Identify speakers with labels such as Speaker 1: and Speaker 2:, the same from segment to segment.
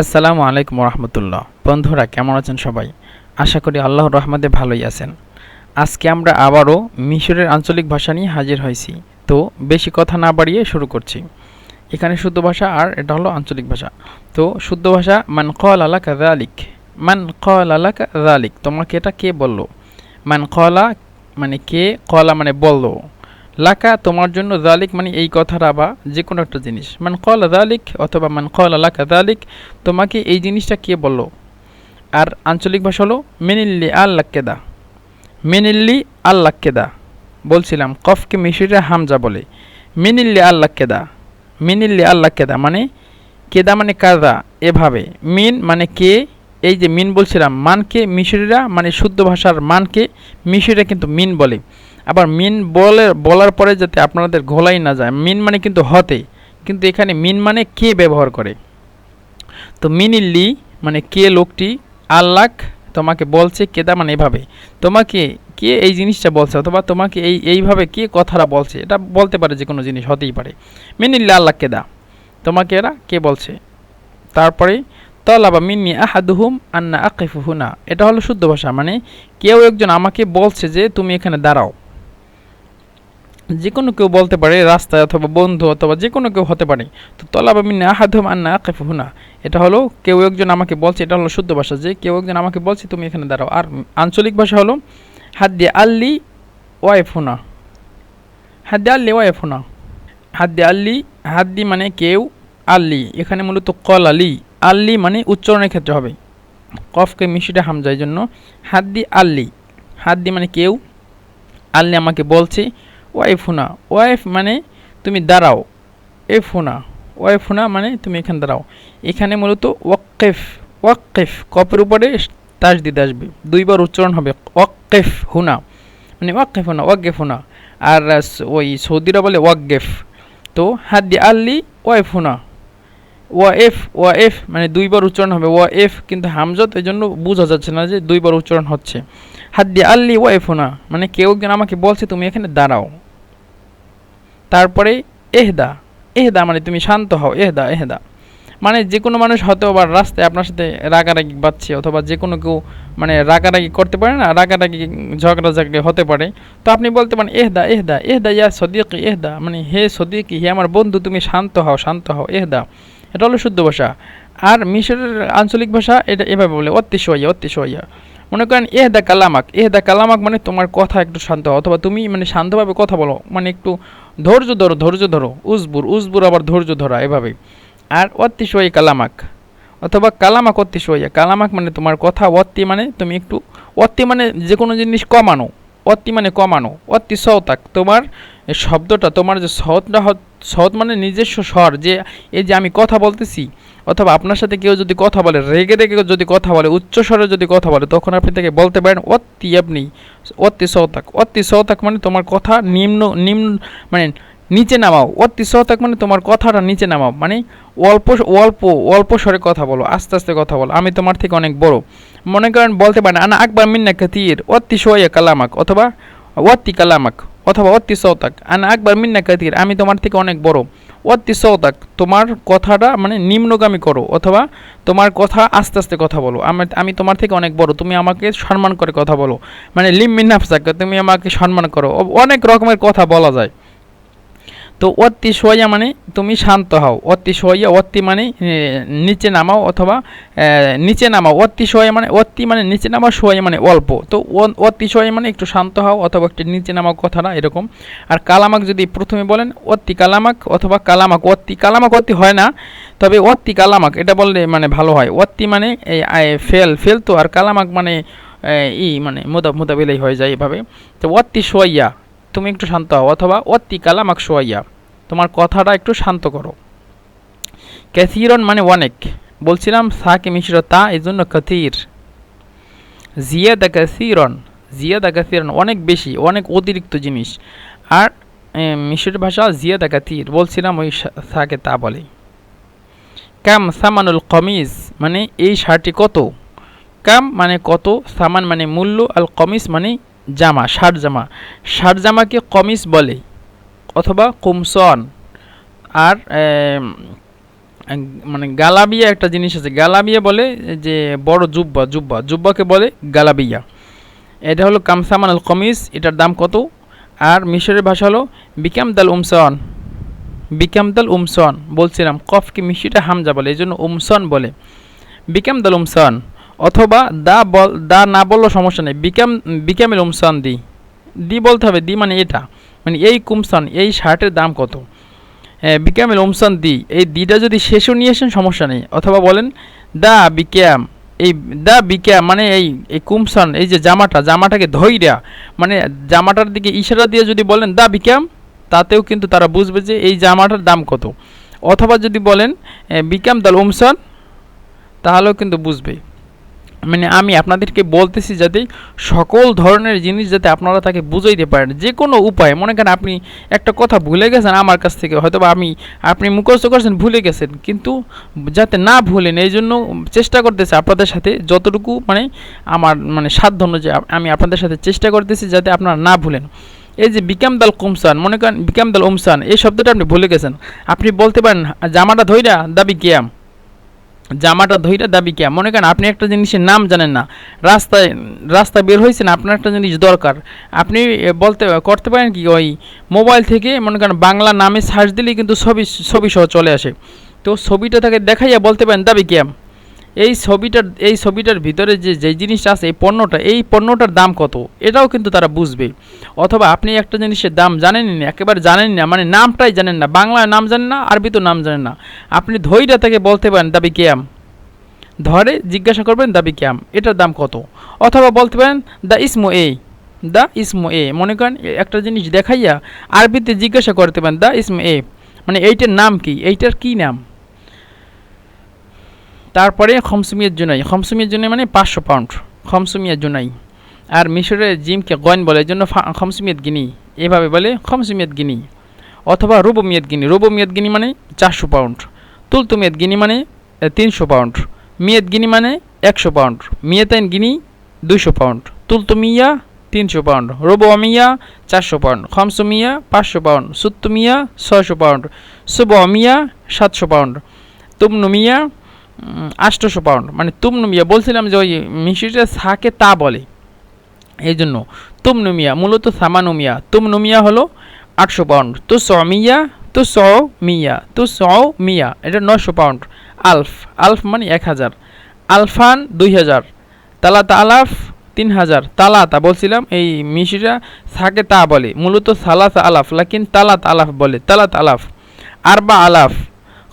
Speaker 1: আসসালামু আলাইকুম রহমতুল্লাহ বন্ধুরা, কেমন আছেন সবাই? আশা করি আল্লাহর রহমতে ভালোই আছেন। আজকে আমরা আবারও মিশরের আঞ্চলিক ভাষা নিয়ে হাজির হয়েছি। তো বেশি কথা না বাড়িয়ে শুরু করছি। এখানে শুদ্ধ ভাষা আর এটা হলো আঞ্চলিক ভাষা। তো শুদ্ধ ভাষা, মান কল আলা কাদালিক মান কল আলা কাদালিক তোমাকে এটা কে বলল? মান কলা মানে কে? কলা মানে বলল। লাকা, তোমার জন্য জালিক মানে এই কথাটা বা যে কোনো একটা জিনিস। মান কলা জালিক অথবা মান কলা লাকা জালিক তোমাকে এই জিনিসটা কে বলল? আর আঞ্চলিক ভাষা হলো মেনিল্লি আল্লাক্কেদা মেনিল্লি আল্লাক্কেদা বলছিলাম, কফকে মিশিরে হামজা বলে। মিনিল্লি আল্লাক্কেদা মিনিল্লি আল্লাক্কেদা মানে কেদা মানে কাদা, এভাবে। মিন মানে কে? এই যে মিন বলছিলাম, মানকে মিশরিরা মানে শুদ্ধ ভাষার মানকে মিশরিরা কিন্তু মিন বলে। আবার মিন বলে, বলার পরে যাতে আপনাদের ঘোলাই না যায়, মিন মানে কিন্তু হতে, কিন্তু এখানে মিন মানে কে ব্যবহার করে? তো মিনিল্লি মানে কে লোকটি? আল্লাহ তোমাকে বলছে কেদা মানে এভাবে। তোমাকে কে এই জিনিসটা বলছে অথবা তোমাকে এই, এইভাবে কে কথাটা বলছে, এটা বলতে পারে যে কোনো জিনিস, হতেই পারে। মিনিল্লি আল্লাহ কেদা তোমাকে এরা কে বলছে? তারপরে, তলাবা মিন্নি আহাদুহুম আন্না আকিফু হুনা এটা হলো শুদ্ধ ভাষা মানে কেউ একজন আমাকে বলছে যে তুমি এখানে দাঁড়াও। যে কোনো কেউ বলতে পারে রাস্তায় অথবা বন্ধু অথবা যে কোনো কেউ হতে পারে। তো তলাবা মিন্নি আহাদুহুম আন্না আকিফু হুনা। এটা হলো কেউ একজন আমাকে বলছে, এটা হলো শুদ্ধ ভাষা, যে কেউ একজন আমাকে বলছে, তুমি এখানে দাঁড়াও। আর আঞ্চলিক ভাষা হলো হাদ্দি আল্লি ওয়াইফুনা হাদ্দি আল্লি ওয়াইফুনা হাদ্দি আল্লি, হাদ্দি মানে কেউ, আল্লি। এখানে মূলত কল আলি। আল্লি মানে উচ্চারণের ক্ষেত্রে হবে। কফকে মিশিটা হামজার জন্য হাদ্দি আল্লি। হাদ্দি মানে কেউ, আল্লি আমাকে বলছে ওয়াইফুনা ওয়াইফ মানে তুমি দাঁড়াও। এফুনা ওয়াইফুনা মানে তুমি এখানে দাঁড়াও। এখানে মূলত ওয়াক্কেফ। ওয়াক্কেফ কপের উপরে তাজ দিতে আসবে। দুইবার উচ্চারণ হবে ওয়াক্কেফ হুনা। মানে ওয়াক্কেফ হুনা ওয়াকগেফ হুনা। আর ওই সৌদিরা বলে ওয়াকগেফ তো হাদ্দি আল্লি ওয়াইফ হুনা। ওয়া এফ ওয়া এফ মানে দুইবার উচ্চারণ হবে ওয়া এফ কিন্তু হামজত এই জন্য বোঝা যাচ্ছে না যে দুইবার উচ্চারণ হচ্ছে। হাদ্দি আল্লি ওয়া এফ হুনা। মানে কেউ আমাকে বলছে, তুমি এখানে দাঁড়াও। তারপরে এহদা। এহদা মানে তুমি শান্ত হও। এহদা এহদা। মানে যে কোনো মানুষ হয়তো বা রাস্তায় আপনার সাথে রাগারাগি বাচ্ছে অথবা যে কোনো কেউ মানে রাগারাগি করতে পারে না, রাগারাগি ঝগড়া ঝগড়ি হতে পারে। তো আপনি বলতে পারেন, এহদা এহদা এহদা, ইয়া সদিকি, এহদা। মানে হে সদিকি, হে আমার বন্ধু, তুমি শান্ত হও শান্ত হও, এহদা। এটা হলো শুদ্ধ ভাষা। আর মিশরের আঞ্চলিক ভাষা এটা এভাবে বলে অত্তি সোয়া অত্তি সোয়া মনে করেন, এহদা কালামাক। এহদা কালামাক মানে তোমার কথা একটু শান্ত অথবা তুমি মানে শান্তভাবে কথা বলো। মানে একটু ধৈর্য ধরো ধৈর্য ধরো উজবুর উজবুর আবার ধৈর্য ধরা এভাবে আর অতিশয় কালামাক, অথবা কালামাক অতিশয় কালামাক মানে তোমার কথা অত্তি মানে তুমি একটু অত্তি মানে যে কোনো জিনিস কমানো, অতি মানে কমানো, অতি সওতাক তোমার শব্দটা, তোমার যে সৎটা সৎ মানে নিজস্ব স্বর, যে এই যে আমি কথা বলতেছি, অথবা আপনার সাথে কেউ যদি কথা বলে, রেগে রেগে যদি কথা বলে, উচ্চ স্বরে যদি কথা বলে, তখন আপনি তাকে বলতে পারেন, অতি আপনি, অতি সৌতাক অতি সৌতাক মানে তোমার কথা নিম্ন নিম্ন মানে নিচে নামাও, অতি সৌতাক মানে তোমার কথাটা নিচে নামাও। মানে অল্প অল্প অল্প স্বরে কথা বলো, আস্তে আস্তে কথা বলো, আমি তোমার থেকে অনেক বড়। মনে করেন বলতে পারেন, আনা আকবর মিন্না কাতির অতি সোয়া কালামাক অথবা, অতি কালামাক অথবা, অতি সৌতাক আন আকবর মিন্না কাতির আমি তোমার থেকে অনেক বড়। অতি তোমার কথাটা মানে নিম্নগামী করো। অথবা, তোমার কথা আস্তে আস্তে কথা বলো। আমি আমি তোমার থেকে অনেক বড়। তুমি আমাকে সম্মান করে কথা বলো। মানে লিম মিন্নাফসাক তুমি আমাকে সম্মান করো। অনেক রকমের কথা বলা যায়। তো অতি সোয়া মানে তুমি শান্ত হও। অতি সোয়া অতি মানে নিচে নামাও অথবা নিচে নামাও। অতি সোয়া মানে অতি মানে নিচে নামাও সোয়া মানে অল্প। তো অতি সোয়া মানে একটু শান্ত হও অথবা একটু নিচে নামাও কথাটা এরকম। আর কালামাক যদি প্রথমে বলেন, অতি কালামাক অথবা কালামাক। অতি কালামাক অতি হয় না, তবে অতি কালামাক, এটা বললে মানে ভালো হয়। অতি মানে ফেল ফেল তো, আর কালামাক মানে ই মানে মোদা, মোদাবিলাই হয়ে যায় এভাবে। তো অতি সোয়া তুমি একটু শান্ত হও অথবা অতি কালামাক সোয়াইয়া তোমার কথাটা একটু শান্ত করো। ক্যাথিরন মানে অনেক। বলছিলাম সাকে মিশ্র তা এই জন্য কথির জিয়াদা ক্যাথিরন জিয়াদা ক্যাথিরন অনেক বেশি, অনেক অতিরিক্ত জিনিস। আর মিশরের ভাষা জিয়া জিয়াদা কাতির বলছিলাম ওই সাকে তা বলে। কাম সামানুল কমিজ মানে এই শার্টটি কত? কাম মানে কত, সামান মানে মূল্য, আল কমিজ মানে জামা শার্ট জামা শার্ট জামাকে কমিস বলে। অথবা কুমসন। আর মানে গালাবিয়া একটা জিনিস আছে। গালাবিয়া বলে যে বড় জুব্বা জুব্বা। জুব্বাকে বলে গালাবিয়া। এটা হলো কামসামান আল কমিস এটার দাম কত? আর মিশরের ভাষা হলো বিকাম দাল উমসন। বিকাম দাল উমসন। বলছিলাম কফকে মিশিটা হামজা বলে? এই জন্য উমসন বলে। বিকাম দাল উমসন। অথবা দা বল, দা না বললেও সমস্যা নেই। বিকাম বিকামেল উমসন দি। দি বলতে হবে, দি মানে এটা। মানে এই কুমসন, এই শার্টের দাম কত? বিকামেল উমসন দি, এই দিটা যদি শেষও নিয়ে আসেন, সমস্যা নেই। অথবা বলেন, দা বিক্যাম, এই দা বিক্যাম মানে এই এই কুমসন, এই যে জামাটা, জামাটাকে ধৈর্যা মানে জামাটার দিকে ইশারা দিয়ে যদি বলেন, দা বিক্যাম তাতেও কিন্তু তারা বুঝবে যে এই জামাটার দাম কত। অথবা যদি বলেন বিকাম দাল উমসন তাহলেও কিন্তু বুঝবে। মানে আমি আপনাদেরকে বলতেছি যাতে সকল ধরনের জিনিস যাতে আপনারা তাকে বুঝাইতে পারেন। যে কোনো উপায়, মনে করেন আপনি একটা কথা ভুলে গেছেন আমার কাছ থেকে হয়তো বা আমি, আপনি মুখস্থ করছেন, ভুলে গেছেন, কিন্তু যাতে না ভুলেন এই জন্য চেষ্টা করতেছি আপনাদের সাথে যতটুকু মানে আমার মানে সাধ্য অনুযায়ী আমি আপনাদের সাথে চেষ্টা করতেছি যাতে আপনারা না ভুলেন। এই যে বিকাম দাল কুমসান, মনে করেন বিকাম দাল উমসান, এই শব্দটা আপনি ভুলে গেছেন। আপনি বলতে পারেন, জামাটা ধৈরা দাবি কিয়াম। জামাটা ধইরা দাবি কে? মনে করেন আপনি একটা জিনিসের নাম জানেন না। রাস্তায় রাস্তা বের হয়েছেন আপনার একটা জিনিস দরকার। আপনি বলতে, করতে পারেন কি ওই মোবাইল থেকে, মনে করেন বাংলা নামে সার্চ দিলেই কিন্তু ছবি ছবি সহ চলে আসে। তো ছবিটা তাকে দেখাইয়া বলতে পারেন দাবি কিয়াম এই ছবিটার এই ছবিটার ভিতরে যে যেই জিনিসটা আছে, এই পণ্যটা, এই পণ্যটার দাম কত? এটাও কিন্তু তারা বুঝবে। অথবা আপনি একটা জিনিসের দাম জানেনই না, একেবারে জানেন না মানে নামটাই জানেন না, বাংলায় নাম জানেন না আরবি তো নাম জানেন না। আপনি ধৈর্য থেকে বলতে পারেন, দাবি কেয়াম ধরে জিজ্ঞাসা করবেন, দাবি ক্যাম এটার দাম কত? অথবা বলতে পারেন দ্য ইসমো এ দ্য ইসমো এ। মনে করেন, একটা জিনিস দেখাইয়া আরবিতে জিজ্ঞাসা করতে পারেন দ্য ইসমো এ। মানে এইটার নাম কি? এইটার কি নাম? তারপরে খমসুমিয়ার জুনাই। খমসুমিয়ার জুনাই মানে পাঁচশো পাউন্ড। খমসুমিয়ার জুনাই। আর মিশরের জিমকে গয়ন বলে, এই জন্য খমসুমিয়ত গিনি। এভাবে বলে খমসুমিয়ত গিনি। অথবা রুবমিয়ত গিনি। রুবমিয়ত গিনি মানে চারশো পাউন্ড। তুলতুমিয়ত গিনি মানে তিনশো পাউন্ড। মিয়ত গিনি মানে একশো পাউন্ড। মিয়াতাইন গিনি দুইশো পাউন্ড। তুলতুমিয়া তিনশো পাউন্ড। রোবো অমিয়া চারশো পাউন্ড। খমসুমিয়া পাঁচশো পাউন্ড। সুত্তুমিয়া ছয়শো পাউন্ড। সুব অমিয়া সাতশো পাউন্ড। তুমনুমিয়া আষ্টশো পাউন্ড। মানে তুমনুমিয়া, বলছিলাম যে ওই মিশিটা সাকে তা বলে। এই জন্য, তুমনুমিয়া, মূলত সামানুমিয়া। তুমনুমিয়া হলো আটশো পাউন্ড। তো সমিয়া তো স মিয়া তো স মিয়া এটা নশো পাউন্ড। আলফ আলফ মানে এক হাজার। আলফান দুই হাজার। তালাতা আলাফ তিন হাজার। তালাতা, বলছিলাম এই মিশিরা সাকে তা বলে। মূলত সালাসা আলাফ, লাকিন তালাত আলাফ বলে। তালাত আলাফ। আরবা আলাফ।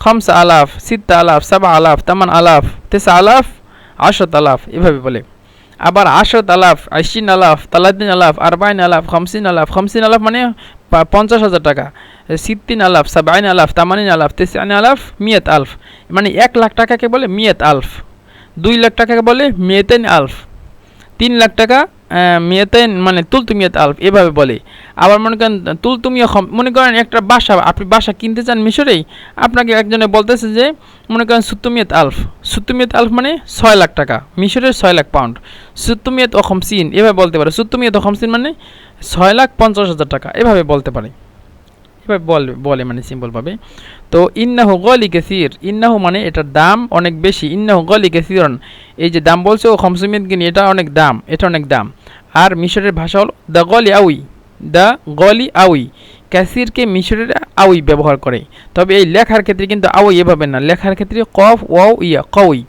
Speaker 1: খমসা আলাফ, সিত্তা আলাফ সাবা আলাফ, তামান আলাফ, তেসা আলাফ আশত আলাফ, এভাবে বলে। আবার আশত আলাফ আইসিন আলাফ, তালাদিন আলাফ, আরবাইন আলাফ, খমসিন আলাফ খমসিন আলাফ মানে পঞ্চাশ হাজার টাকা। সিদ্দিন আলাফ সাবাইন আলাফ, তামানিন আলাফ তেসানি আলাফ, মিয়ত আলফ। মানে এক লাখ টাকাকে বলে মিয়ত আলফ। দুই লাখ টাকাকে বলে মেয়েতেন আলফ। তিন লাখ টাকা মেয়েতেন মানে তুলতুমিয়াত আলফ এভাবে বলে। আবার মনে করেন তুলতুমিয়া মনে করেন একটা বাসা, আপনি বাসা কিনতে চান মিশরেই, আপনাকে একজনে বলতেছে যে, মনে করেন সুত্তুমিয়াত আলফ। সুত্তুমিয়াত আলফ মানে ছয় লাখ টাকা, মিশরের ছয় লাখ পাউন্ড সুত্তুমিয়াত অখমসিন এভাবে বলতে পারে। সুত্তুমিয়াত অখমসিন মানে ছয় লাখ পঞ্চাশ হাজার টাকা, এভাবে বলতে পারে। এভাবে বলে বলে মানে সিম্পলভাবে তো ইন্নাহু গলি কেসির, ইন্নাহু মানে এটার দাম অনেক বেশি। ইন্নাহু গলি কেসিরন, এই যে দাম বলছে ও খমসুমিয়ত গিনি এটা অনেক দাম, এটা অনেক দাম। আর মিশরের ভাষা হলো দ্য গলি আউই দ্য গলি আউই। ক্যাসিরকে মিশরের আউই ব্যবহার করে। তবে এই লেখার ক্ষেত্রে কিন্তু আউই এভাবে না। লেখার ক্ষেত্রে কফ, ওয়াও, ইয়া, কউই।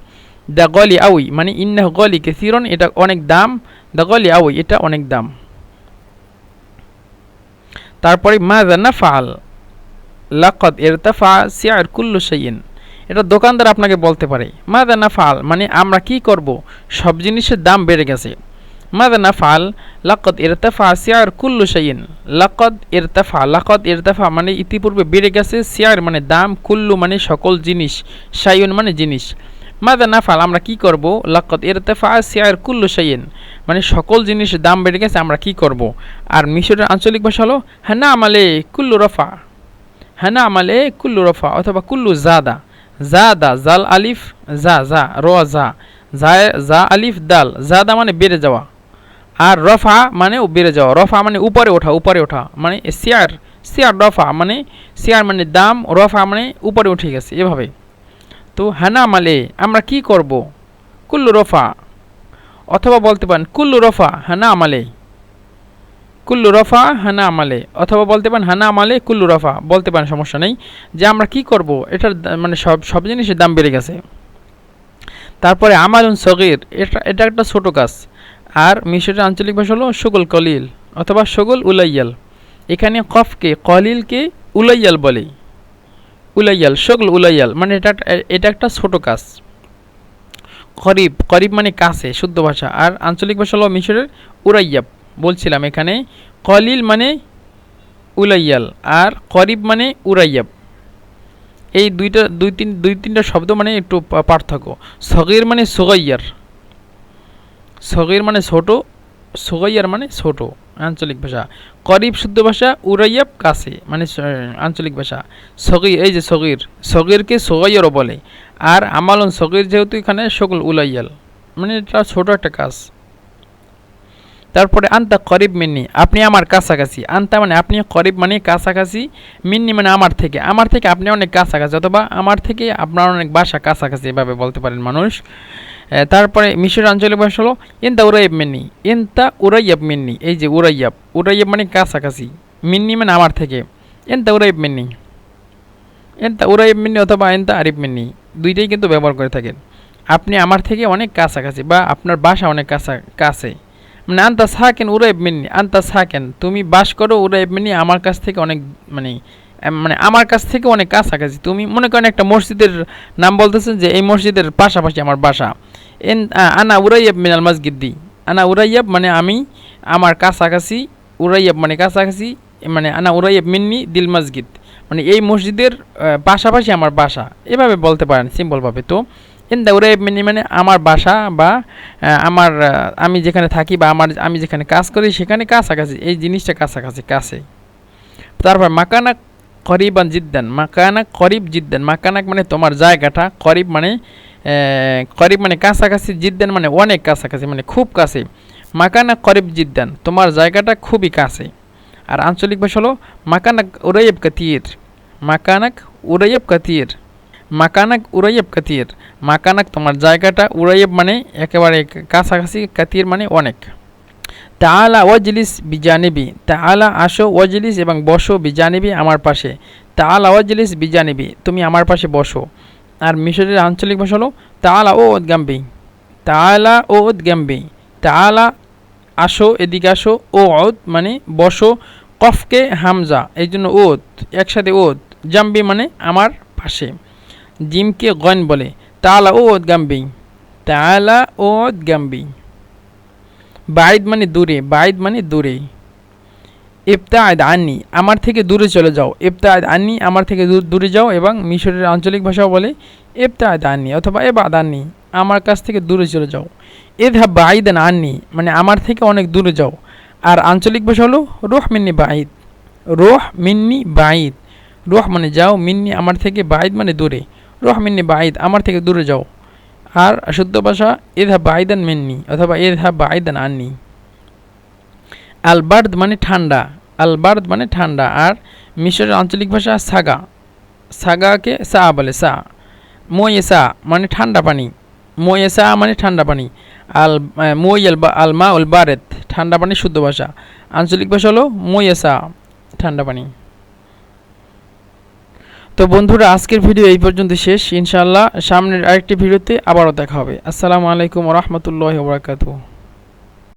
Speaker 1: দ্য গলি আউই মানে ইন্নাহু গলি কেসিরন এটা অনেক দাম। দ্য গলি আউই, এটা অনেক দাম। তারপরে মা জান্না ফাল লাকদ ইরতাফা সিয়ার কুল্লু সাইন এটা দোকানদার আপনাকে বলতে পারে। মা জান্না ফাল মানে আমরা কি করব? সব জিনিসের দাম বেড়ে গেছে। মা জান্না ফাল লাকদ ইরতাফা সিয়ার কুল্লু সাইন লাকদ ইরতাফা লাকদ ইরতাফা মানে ইতিপূর্বে বেড়ে গেছে। সিয়ার মানে দাম কুল্লু মানে সকল জিনিস সাইন মানে জিনিস। মাদা নাফাল আমরা কি করব? লাকত ইরতেফা সিয়ার কুল্লু সাইন মানে সকল জিনিসের দাম বেড়ে গেছে, আমরা কি করব? আর মিশরের আঞ্চলিক ভাষা হলো হানা আমালে কুল্লু রফা। হানা আমালে কুল্লু রফা অথবা কুল্লু জাদা। জাদা, জাল আলিফ, জা জা র জা জা, আলিফ, দাল। জাদা মানে বেড়ে যাওয়া। আর রফা মানে বেড়ে যাওয়া। রফা মানে উপরে ওঠা উপরে ওঠা মানে সিয়ার সিয়ার রফা মানে সিয়ার মানে দাম, রফা মানে উপরে উঠে গেছে এভাবে। তো হানা মালে, আমরা কি করব? কুল্লু রফা। অথবা বলতে পারেন, কুল্লু রফা, হানা আমালে কুল্লু রফা, হানা আমালে অথবা বলতে পারেন, হানা আমালে কুল্লু রফা। বলতে পারেন, সমস্যা নেই। যে আমরা কি করব? এটার মানে সব সব জিনিসের দাম বেড়ে গেছে। তারপরে আমালুন সগির, এটা এটা একটা ছোট কাজ। আর মিশরের আঞ্চলিক ভাষা হলো সগুল কলিল অথবা সগুল উলাইয়াল। এখানে কফকে, কলিলকে উলাইয়াল বলে। উলাইয়াল, সগুল উলাইয়াল মানে এটা এটা একটা ছোট কাজ। করিব করিব মানে কাছে, শুদ্ধ ভাষা। আর আঞ্চলিক ভাষা হলো মিশরের উরাইয়াব। বলছিলাম এখানে, কলিল মানে উলাইয়াল আর করিব মানে উরাইয়াব। এই দুইটা, দুই তিন, দুই তিনটা শব্দ মানে একটু পার্থক্য। সগির মানে সোগাইয়ার। সগির মানে ছোট, সোগাইয়ার মানে ছোট, আঞ্চলিক ভাষা। করিব শুদ্ধ ভাষা, উরাইয়াব কাছে মানে আঞ্চলিক ভাষা। সগির, এই যে সগির, সগিরকে সোগাইয়ারও বলে। আর আমালন সগির যেহেতু এখানে সকল উলাইয়াল মানে এটা ছোট একটা কাজ। তারপরে আন্তা করিব মিন্নি, আপনি আমার কাছাকাছি। আন্তা মানে আপনি করিব মানে কাছাকাছি, মিন্নি মানে আমার থেকে। আমার থেকে আপনি অনেক কাছাকাছি, অথবা আমার থেকে আপনার অনেক বাসা কাছাকাছি, এভাবে বলতে পারেন মানুষ। তারপরে মিশর আঞ্চলিক ভাষা হলো, ইন্তা উরাইব মিন্নি, ইন্তা উরাইয়াব মিন্নি এই যে উরাইয়াব উরাইয়াব মানে কাছাকাছি, মিন্নি মানে আমার থেকে, ইন্তা উরাইব মিন্নি এন্তা উরাইব মিন্নি অথবা এন্তা আরিব মিন্নি দুইটাই কিন্তু ব্যবহার করে থাকেন। আপনি আমার থেকে অনেক কাছাকাছি বা আপনার বাসা অনেক কাছা, কাছে। মানে আন্তা সাকেন উরাইব মিন্নি আন্তা সাকেন তুমি বাস করো উরাইব মিন্নি আমার কাছ থেকে অনেক মানে মানে আমার কাছ থেকে অনেক কাছাকাছি তুমি মনে করেন একটা মসজিদের নাম বলতেছেন যে, এই মসজিদের পাশাপাশি আমার বাসা এন আনা উরাইয়াব মিনাল মসজিদ্দি আনা উরাইয়াব মানে আমি আমার কাছাকাছি, উরাইয়াব মানে কাছাকাছি মানে আনা উরাইয়াব মিন্নি দিল মসজিদ। মানে এই মসজিদের পাশাপাশি আমার বাসা। এভাবে বলতে পারেন, সিম্পলভাবে। তো ইন দ্য উরাইব মিনি মানে আমার বাসা বা আমার আমি যেখানে থাকি বা আমার, আমি যেখানে কাজ করি সেখানে কাছাকাছি, এই জিনিসটা কাছাকাছি, কাছে। তারপর মাকানা করিবান জিদ্দান মাকানা করিব জিদ্দান। মাকানাক মানে তোমার জায়গাটা, করিব মানে করিব মানে কাছাকাছি, জিদ্দান মানে অনেক কাছাকাছি মানে খুব কাছে। মাকানা করিব জিদ্দান, তোমার জায়গাটা খুবই কাছে। আর আঞ্চলিক ভাষা হলো মাকানাক উরাইব কাতির। মাকানাক উরাইব কাতির। মাকানাক উরাইব কাতির। মাকানাক তোমার জায়গাটা উরাইব মানে একেবারে কাছাকাছি, কাতির মানে অনেক। তাআলা ওয়াজলিস বিজানিবি, তাআলা আসো ওয়াজলিস এবং বসো বিজানিবি আমার পাশে। তাআলা ওয়াজলিস বিজানিবি, তুমি আমার পাশে বসো। আর মিশরের আঞ্চলিক ভাষা হলো তাআলা ও ওদগাম্বি তাআলা ও ওদগাম্বি তাআলা আসো, এদিকে আসো, ও ওদ মানে বসো, কফকে হামজা এই জন্য ওদ একসাথে ওদ জাম্বি মানে আমার পাশে। জিমকে গন বলে, তাআলা ও ওদগাম্বি তাআলা ও ওদগাম্বি বাইদ মানে দূরে বাইদ মানে দূরে ইবতাদ আনি আমার থেকে দূরে চলে যাও। ইবতাদ আনি আমার থেকে দূর- যাও এবং মিশরের আঞ্চলিক ভাষাও বলে ইবতাদ আনি অথবা এ বাদ আনি আমার কাছ থেকে দূরে চলে যাও। এধা বাইদান আনি মানে আমার থেকে অনেক দূরে যাও। আর আঞ্চলিক ভাষা হলো রোহ মিন্নি বাইদ রোহ মিন্নি বাইদ রোহ মানে যাও, মিন্নি আমার থেকে বাইদ মানে দূরে। রোহ মিন্নি বাইদ আমার থেকে দূরে যাও। আর শুদ্ধ ভাষা এধা বাইদান মেননি অথবা এধা বাইদান আননি আলবার্দ মানে ঠান্ডা, আলবার্দ মানে ঠান্ডা, আর মিশরের আঞ্চলিক ভাষা সাগা সাগাকে সা বলে, সা মোয়েসা মানে ঠান্ডা পানি মোয়েসা মানে ঠান্ডা পানি, আল মোয়াল বা আলমা উল বারেত ঠান্ডা পানি শুদ্ধ ভাষা। আঞ্চলিক ভাষা হলো মোয়েসা ঠান্ডা পানি। তো বন্ধুরা, আজকের ভিডিও এই পর্যন্ত শেষ। ইনশাআল্লাহ সামনের আরেকটি ভিডিওতে আবারও দেখা হবে। আসসালামু আলাইকুম রহমতুল্লাহ বরাকাতুহ।